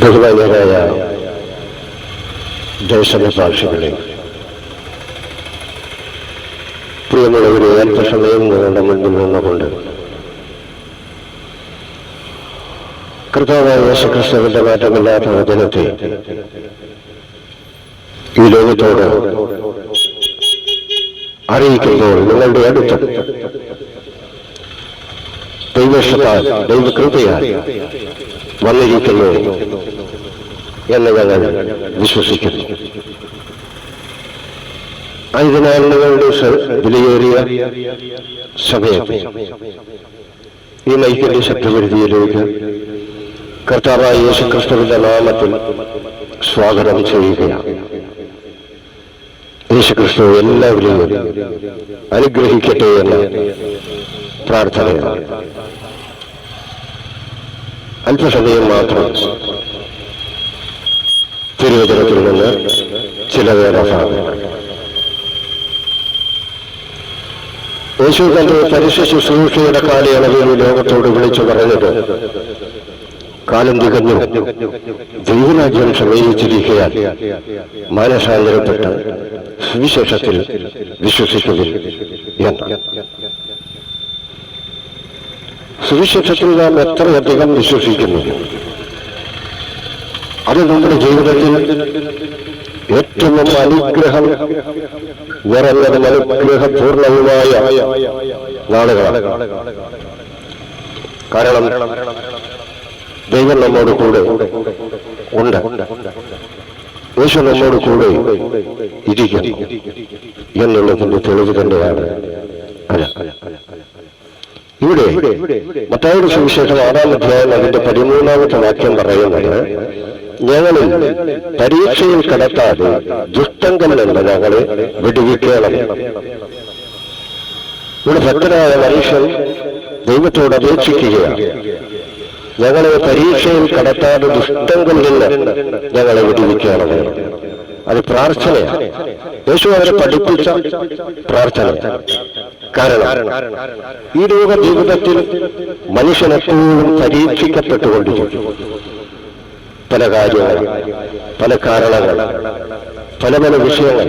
ബഹുമാന്യരായ ദേശസാക്ഷികളെ പ്രിയമുള്ളവരെ അല്പസമയം നിങ്ങളുടെ മുൻപിൽ നിന്നുകൊണ്ട് കർത്താവായ യേശുക്രിസ്തുവിന്റെ മാറ്റമില്ലാത്ത വചനത്തെ ഈ ലോകത്തോട് അറിയിക്കുമ്പോൾ നിങ്ങളുടെ അടുത്ത് ദൈവശത്താൽ ദൈവകൃപയാൽ വന്നിരിക്കുന്നു എന്ന് ഞങ്ങൾ വിശ്വസിക്കുന്നു. ആയതിനാൽ വിലയേറിയ സമയത്ത് ഈ മൈക്കിന്റെ ശബ്ദപരിധിയിലേക്ക് കർത്താവായ യേശുക്രിസ്തുവിന്റെ നാമത്തിൽ സ്വാഗതം ചെയ്യുകയാണ്. യേശുക്രിസ്തു എല്ലാവരെയും അനുഗ്രഹിക്കട്ടെ എന്ന് പ്രാർത്ഥനയാണ്. അല്പസമയം മാത്രം തിരുവചനത്തിൽ നിന്ന് ചില വേറെ ഭാഗങ്ങൾ യേശു തന്റെ പരസ്യ ശുശ്രൂഷയുടെ കാലയളവിൽ ലോകത്തോട് വിളിച്ചു പറഞ്ഞത് കാലം തികഞ്ഞു. ദൈവരാജ്യം സമീപിച്ചിരിക്കാൻ മാനസാന്തരപ്പെട്ട് സുവിശേഷത്തിൽ വിശ്വസിക്കുവിൻ എന്ന്. സുവിശേഷത്തിൽ നാം എത്രയധികം വിശ്വസിക്കുന്നു. അത് നമ്മുടെ ജീവിതത്തിൽ ഏറ്റവും അനുഗ്രഹം നിറഞ്ഞതും അനുഗ്രഹപൂർണവുമായ നാളുകളാണ്. കാരണം ദൈവം നമ്മോട് കൂടെ ഉണ്ട്. യേശു നമ്മോട് കൂടെ ഇരിക്കും എന്നുള്ളതിന്റെ തെളിവ് തന്നെയാണ്. അല്ല. ഇവിടെ മത്തായുടെ സുവിശേഷം ആറാം അധ്യായം അതിന്റെ പതിമൂന്നാമത്തെ വാക്യം പറയുന്നത് ഞങ്ങളിൽ പരീക്ഷയിൽ കടത്താതെ ദുഷ്ടങ്കൽ നിന്ന് ഞങ്ങളെ വിടുവിക്കണം. ഇവിടെ ഭക്തനായ മനുഷ്യൻ ദൈവത്തോട് അപേക്ഷിക്കുകയാണ്. ഞങ്ങളെ പരീക്ഷയിൽ കടത്താതെ ദുഷ്ടങ്കമില്ല ഞങ്ങളെ വിടുവിക്കണം. അത് പ്രാർത്ഥനയാണ്. യേശു അവരെ പഠിപ്പിച്ച പ്രാർത്ഥന കാരണം ഈ ലോക ജീവിതത്തിൽ മനുഷ്യൻ എപ്പോഴും പരീക്ഷിക്കപ്പെട്ടുകൊണ്ടിരിക്കും പല കാര്യങ്ങൾ പല കാരണങ്ങൾ പല പല വിഷയങ്ങൾ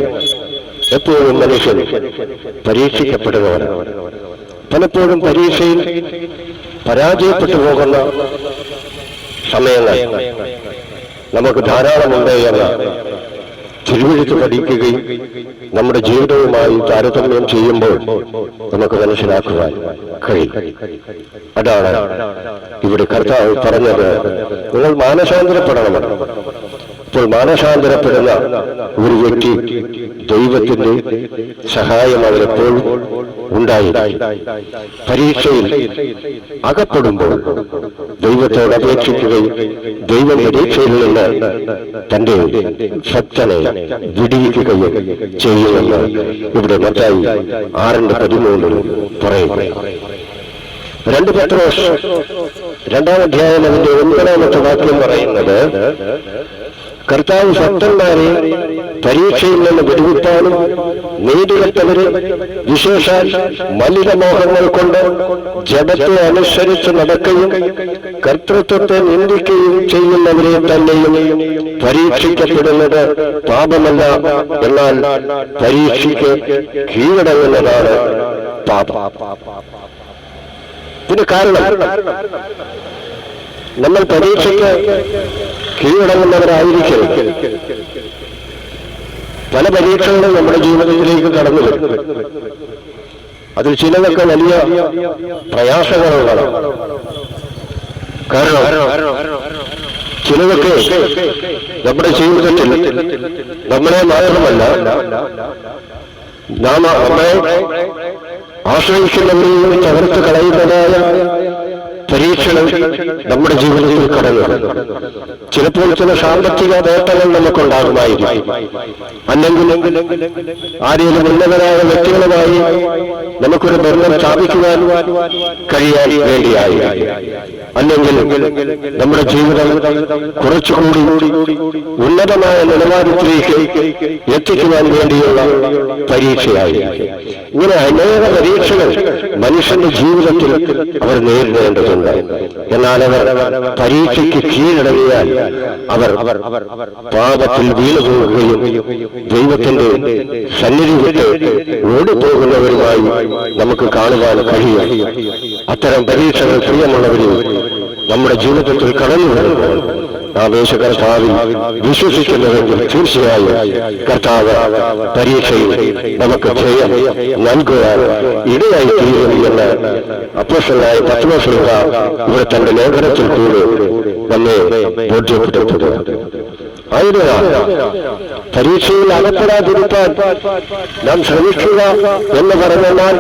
എപ്പോഴും മനുഷ്യൻ പരീക്ഷിക്കപ്പെടുന്നവരാണ്. പലപ്പോഴും പരീക്ഷയിൽ പരാജയപ്പെട്ടു പോകുന്ന സമയങ്ങൾ നമുക്ക് ധാരാളമുണ്ട് എന്ന് തിരുവഴുത്ത് പഠിക്കുകയും നമ്മുടെ ജീവിതവുമായി താരതമ്യം ചെയ്യുമ്പോൾ നമുക്ക് മനസ്സിലാക്കുവാൻ കഴിയും. അതാണ് ഇവിടെ കർത്താവ് പറഞ്ഞത്. നിങ്ങൾ മാനസാന്തരപ്പെടണമെന്ന് അപ്പോൾ മാനസാന്തരപ്പെടുന്ന ഒരു വ്യക്തി ദൈവത്തിന്റെ സഹായം അവരെപ്പോഴും ഉണ്ടായിരിക്കും പരീക്ഷയിൽ അകപ്പെടുമ്പോൾ ദൈവത്തോട് അപേക്ഷിക്കുകയും ദൈവം പരീക്ഷയിൽ നിന്ന് തന്റെ ശക്തനെ വിടിയിക്കുകയും ചെയ്യുമെന്ന് ഇവിടെ മറ്റായി ആറിന്റെ പതിമൂന്നിൽ പറയുന്നു. രണ്ട് പത്രോസ് രണ്ടാം അധ്യായം അതിന്റെ ഒൻപതാമത്തെ വാക്യം പറയുന്നത് കർത്താവ് ഭക്തന്മാരെ പരീക്ഷയിൽ നിന്ന് വിടുവിട്ടാലും നീതികെട്ടവര് വിശേഷാൽ മലിനമോഹങ്ങൾ കൊണ്ട് ജഡത്തെ അനുസരിച്ച് നടക്കുകയും കർത്തൃത്വത്തെ നിന്ദിക്കുകയും ചെയ്യുന്നവരെ തന്നെയും പരീക്ഷിക്കപ്പെടുന്നത് പാപമല്ല എന്നാൽ പരീക്ഷയ്ക്ക് കീഴടങ്ങുന്നതാണ് പാപം. ഇതിന് കാരണം നമ്മൾ പരീക്ഷയ്ക്ക് കീഴടങ്ങുന്നവരായിരിക്കരുത് പല പരീക്ഷകളും നമ്മുടെ ജീവിതത്തിലേക്ക് കടന്നു അതിൽ ചിലതൊക്കെ വലിയ പ്രയാസങ്ങളുള്ളതാണ്. കാരണം ചിലതൊക്കെ നമ്മുടെ ജീവിതത്തിൽ നമ്മളെ മാത്രമല്ല നാം നമ്മളെ ആശ്രയിക്കുന്നവരെയും തകർത്ത് കളയുന്നതായ പരീക്ഷണം നമ്മുടെ ജീവിതത്തിൽ കടന്നു. ചിലപ്പോൾ ചില സാമ്പത്തിക നേട്ടങ്ങൾ നമുക്കുണ്ടാകുമായിരിക്കും അല്ലെങ്കിൽ ആരെങ്കിലും ഉന്നതരായ വ്യക്തികളുമായി നമുക്കൊരു ബന്ധം സ്ഥാപിക്കുവാൻ കഴിയാൻ വേണ്ടിയായി. അല്ലെങ്കിൽ നമ്മുടെ ജീവിതം കുറച്ചുകൂടി ഉന്നതമായ നിലവാരത്തിലേക്ക് എത്തിക്കുവാൻ വേണ്ടിയുള്ള പരീക്ഷയായി. ഇങ്ങനെ അനേക പരീക്ഷകൾ മനുഷ്യന്റെ ജീവിതത്തിൽ അവർ നേരിടേണ്ടതുണ്ട് എന്നാൽ അവർ പരീക്ഷയ്ക്ക് കീഴടങ്ങിയാൽ അവർ പാപത്തിൽ വീണുപോകുകയും ദൈവത്തിന്റെ സന്നിധി വിട്ട് ഓടിപ്പോകുന്നവരുമായി നമുക്ക് കാണുവാൻ കഴിയും. അത്തരം പരീക്ഷകൾ പ്രിയമുള്ളവരും നമ്മുടെ ജീവിതത്തിൽ കടന്നു വരുമ്പോൾ നാം യേശു കർത്താവിൽ വിശ്വസിക്കുന്നുവെങ്കിൽ തീർച്ചയായും കർത്താവ് പരീക്ഷയിൽ നമുക്ക് ജയം നൽകുവാൻ ഇടയായി തീരും എന്ന് അപ്പോഷനായ പത്മശ്രീക ഇവിടെ തന്റെ ലേഖനത്തിൽ കൂടെ നമ്മെ ബോധ്യപ്പെടുത്തുന്നത് ആയതിനാൽ പരീക്ഷയിൽ അകപ്പെടാതിരിക്കാൻ നാം ശ്രമിക്കുക എന്ന് പറഞ്ഞാൽ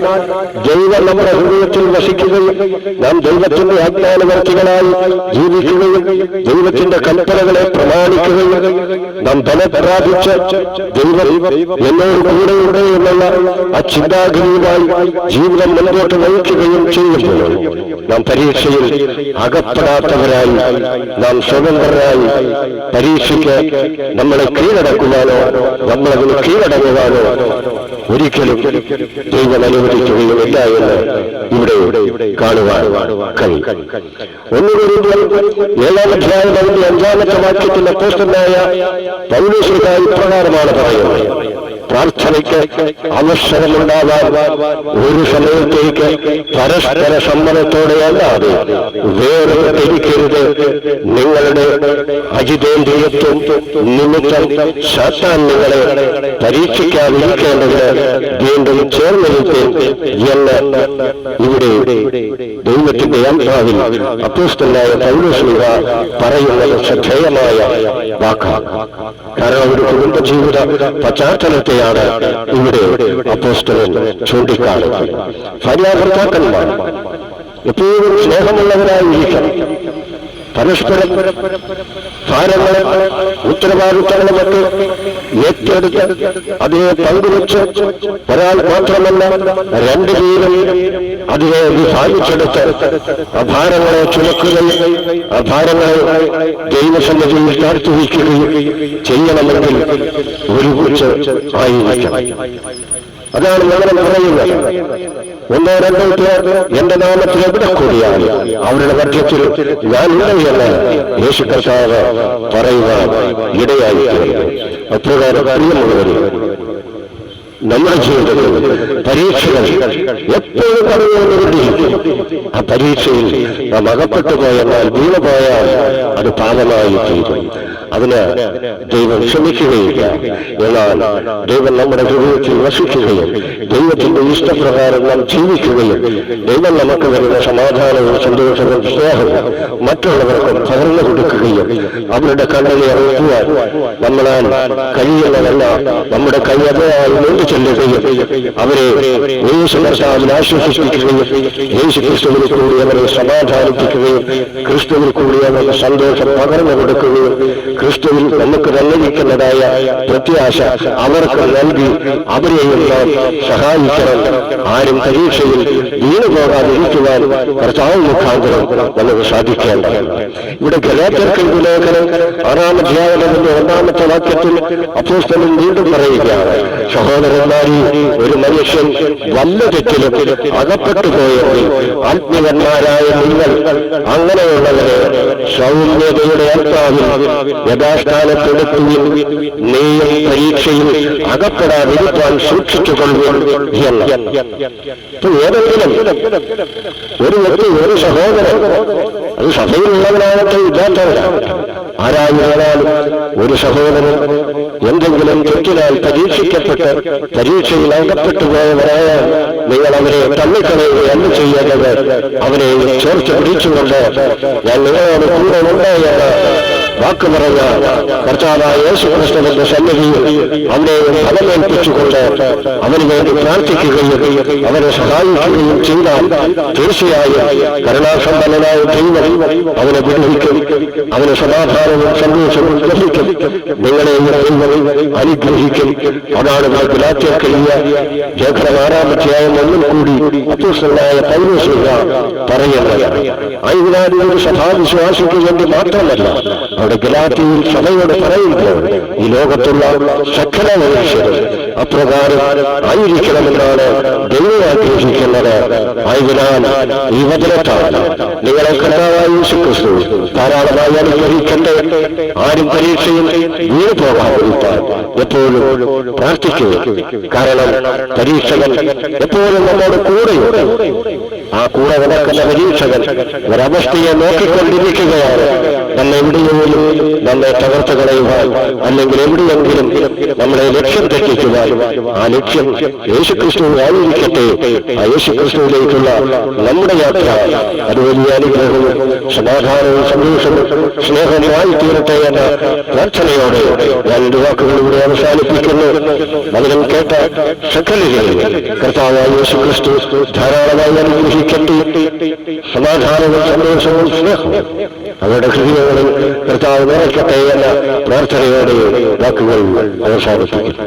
ദൈവം നമ്മുടെ ഹൃദയത്തിൽ വസിക്കുകയും നാം ദൈവത്തിന്റെ ആജ്ഞാനവർത്തികളായി ജീവിക്കുകയും ദൈവത്തിന്റെ കൽപ്പനകളെ പ്രമാണിക്കുകയും നാം ബലം പ്രാപിച്ച് ദൈവം എന്നോട് കൂടെയുണ്ട് എന്നുള്ള ആ ചിന്താഗതിയുമായി ജീവിതം മുന്നോട്ട് നയിക്കുകയും ചെയ്യുമ്പോൾ നാം പരീക്ഷയിൽ അകപ്പെടാത്തവരായി നാം സ്വതന്ത്രരായി പരീക്ഷയ്ക്ക് നമ്മളെ കീഴടക്കുവാനോ നമ്മളതിന് കീഴടങ്ങുവാനോ ഒരിക്കലും ദൈവം അനുവദിക്കുകയുമില്ല എന്ന് ഇവിടെ കാണുവാൻ കഴിയും. ഒന്നുകൂടി ഏഴാം അധ്യായം അഞ്ചാമത്തെ വാക്യത്തിന്റെ അപ്പോസ്റ്റനായ പൗലോസിനായി ഇപ്രകാരമാണ് പറയുന്നത്. പ്രാർത്ഥനയ്ക്ക് അവസരമുണ്ടാവാൻ ഒരു സമയത്തേക്ക് പരസ്പര സമ്മതത്തോടെ അല്ലാതെ വേറെ തിരിക്കരുത് നിങ്ങളുടെ അജിതേന്ദ്രിയത്വം നിമിത്തം സാത്താൻ നിങ്ങളെ പരീക്ഷിക്കാതിരിക്കേണ്ടത് വീണ്ടും ചേർന്നിരിക്കും എന്ന് ഇവിടെ ദൈവത്തിന്റെ യന്ത്രാവിൽ അപ്പോസ്തനായ പൗരസ്ലിക പറയുന്നത് ശ്രദ്ധേയമായ വാക്കാണ്. കാരണം ഒരു കുടുംബ ജീവിത പശ്ചാത്തലത്തെയാണ് ഇവിടെ അപ്പോസ്തലൻ ചൂണ്ടിക്കാണുന്നത് ഭാര്യാഭർത്താക്കന്മാർ എപ്പോഴും സ്നേഹമുള്ളവരായിരിക്കണം പരസ്പരം ഭാരങ്ങളും ഉത്തരവാദിത്തങ്ങളുമൊക്കെ ഏറ്റെടുത്ത് അതിനെ പങ്കുവച്ച് ഒരാൾ മാത്രമല്ല രണ്ട് പേരും അതിനെ വിഭാഗിച്ചെടുത്ത് അഭാരങ്ങളെ ഭാരങ്ങളെ ചുമക്കുകയും ആ ഭാരങ്ങളെ ദൈവസന്നിധിയിൽ താഴ്ത്തുവയ്ക്കുകയും ചെയ്യണമെങ്കിൽ ഒരുമിച്ച് ആയിരിക്കണം. അതാണ് ഞങ്ങൾ പറയുന്നത്. ഒന്നോ രണ്ടോ പേർ എന്റെ നാമത്തിൽ എവിടെ കൂടിയാണ് അവരുടെ മധ്യത്തിൽ ഞാൻ ഇടയല്ല യേശു കർഷാവ് പറയുവാൻ ഇടയായി അപ്രകാരം നമ്മുടെ ജീവിതത്തിൽ പരീക്ഷകൾ എപ്പോഴും കടന്നുകൊണ്ടിരിക്കും ആ പരീക്ഷയിൽ നാം അകപ്പെട്ടു പോയെന്നാൽ വീണു പോയാൽ അത് പാപമായി തീരും. അതിന് ദൈവം ക്ഷമിക്കുകയില്ല. എന്നാൽ ദൈവം നമ്മുടെ ഹൃദയത്തിൽ വസിക്കുകയും ദൈവത്തിന്റെ ഇഷ്ടപ്രകാരം നാം ജീവിക്കുകയും ദൈവം നമുക്ക് വരുന്ന സമാധാനവും സന്തോഷവും സ്നേഹവും മറ്റുള്ളവർക്കും പകർന്നു കൊടുക്കുകയും അവരുടെ കണ്ണിനെ അറിയിക്കുവാൻ നമ്മളാൽ കഴിയുന്നതല്ല. നമ്മുടെ കയ്യതയായി നീണ്ടു ചെല്ലുകയും അവരെ ഒരു കർത്താവിൽ ആശ്വസിപ്പിക്കുകയും യേശു ക്രിസ്തുവിൽ കൂടി അവരെ സമാധാനിപ്പിക്കുകയും ക്രിസ്തുവിൽ കൂടി അവർക്ക് സന്തോഷം പകർന്നു കൊടുക്കുകയും ക്രിസ്തുവിൽ നമുക്ക് നൽകിയിരിക്കുന്നതായ പ്രത്യാശ അവർക്ക് നൽകി അവരെയും നാം സഹായിക്കണം. ആരും പരീക്ഷയിൽ വീണു പോകാതിരിക്കുവാൻ കർത്താവ് മുഖാന്തരം നമുക്ക് സാധിക്കേണ്ട ഇവിടെ ഗലാറ്റർക്ക് ലേഖനം ആറാം അധ്യാപനത്തിന്റെ ഒന്നാമത്തെ വാക്യത്തിൽ അപ്പോസ്തലൻ വീണ്ടും പറയുകയാണ് സഹോദരന്മാരിൽ ഒരു മനുഷ്യൻ വല്ല തെറ്റിലും അകപ്പെട്ടു പോയെങ്കിൽ ആത്മീയന്മാരായ നിങ്ങൾ അങ്ങനെയുള്ളവരെ സൗമ്യതയുടെ ആത്മാവിൽ യഥാസ്ഥാനത്തെടുക്കുകയും നീയും പരീക്ഷയിൽ അകപ്പെടാതിരിക്കാൻ സൂക്ഷിച്ചുകൊള്ളുകയും ഏതെങ്കിലും ഒരു വ്യക്തി ഒരു സഹോദരൻ അത് സഭയിലുള്ളവരാകട്ടെ ഇല്ലാത്തവരാകട്ടെ ആരായിരുന്നാലും ഒരു സഹോദരൻ എന്തെങ്കിലും തെറ്റിനാൽ പരീക്ഷിക്കപ്പെട്ട് പരീക്ഷയിൽ അകപ്പെട്ടു പോയവരായാൽ നിങ്ങൾ അവരെ തള്ളിക്കളയുകയല്ല ചെയ്യേണ്ടത്. അവരെ ചേർത്ത് പിടിച്ചുകൊണ്ട് ഞാൻ നിങ്ങളോട് കൂടെ ഉണ്ട് എന്ന് വാക്ക് പറഞ്ഞ കർത്താവായ യേശു ക്രിസ്തുവിന്റെ സന്നിധിയിൽ അവനെ ഫലമേൽപ്പിച്ചുകൊണ്ട് അവന് വേണ്ടി പ്രാർത്ഥിക്കുകയും അവനെ സഹായിക്കുകയും ചെയ്താൽ തീർച്ചയായും കരുണാസമ്പന്നനായ ദൈവം അവനെ വിടുവിക്കും അവന് സമാധാനവും സന്തോഷവും ലഭിക്കും നിങ്ങളെയും ദൈവം അനുഗ്രഹിക്കും. അതാണ് ഗലാത്യക്കലിയ ലേഖനം ആറാമധ്യായം ഒന്നും കൂടി അത്യസ്തനായ പൗരസ്ലിക പറയുന്നത്. ആയതിനാൽ ഒരു സഭാവിശ്വാസിക്ക് വേണ്ടി മാത്രമല്ല അവിടെ ഗലാറ്റിയിൽ സഭയോട് പറയുമ്പോൾ ഈ ലോകത്തുള്ള സകല മനുഷ്യരും അപ്രകാരം ആയിരിക്കണമെന്നാണ് ദൈവം ആഗ്രഹിക്കുന്നത്. ആയതിനാൽ ഈ വചനത്താണ് നിങ്ങളെ കണ്ടാവായി ശുക്രിസ്തു ക്രിസ്തു ധാരാളമായി അനുഗ്രഹിക്കട്ടെ. ആരും പരീക്ഷയിൽ വീട് പോകാതിരിക്കാൻ എപ്പോഴും പ്രാർത്ഥിക്കുക കാരണം പരീക്ഷകൻ എപ്പോഴും നമ്മുടെ കൂടെയുണ്ട്. ആ കൂടെ നടക്കുന്ന പരീക്ഷകൻ ഒരവസ്ഥയെ നോക്കിക്കൊണ്ടിരിക്കുകയാണ്. നമ്മെ എവിടെയെങ്കിലും നമ്മെ തകർത്ത് കളയുവാൻ അല്ലെങ്കിൽ എവിടെയെങ്കിലും നമ്മളെ ലക്ഷ്യം തെറ്റിക്കുവാൻ ആ ലക്ഷ്യം യേശുക്രിസ്തു ആയിരിക്കട്ടെ. ആ യേശുക്രിസ്തുവിലേക്കുള്ള നമ്മുടെ യാത്ര അത് വലിയ അനുഗ്രഹവും സമാധാനവും സന്തോഷവും സ്നേഹവുമായി തീരട്ടെ എന്ന പ്രാർത്ഥനയോടെ ഞാൻ എന്റെ വാക്കുകളിലൂടെ അവസാനിപ്പിക്കുന്നു. മകനം കേട്ട സകലരെയും കർത്താവായ യേശു ക്രിസ്തു ധാരാളമായി അനുഗ്രഹിക്കട്ടെ. സമാധാനവും സന്തോഷവും സ്നേഹവും അവരുടെ ഹൃദയങ്ങളിൽ കർത്താവ് നിറയ്ക്കട്ടെ എന്ന പ്രാർത്ഥനയോടെ വാക്കുകൾ അവസാനിപ്പിക്കുന്നു.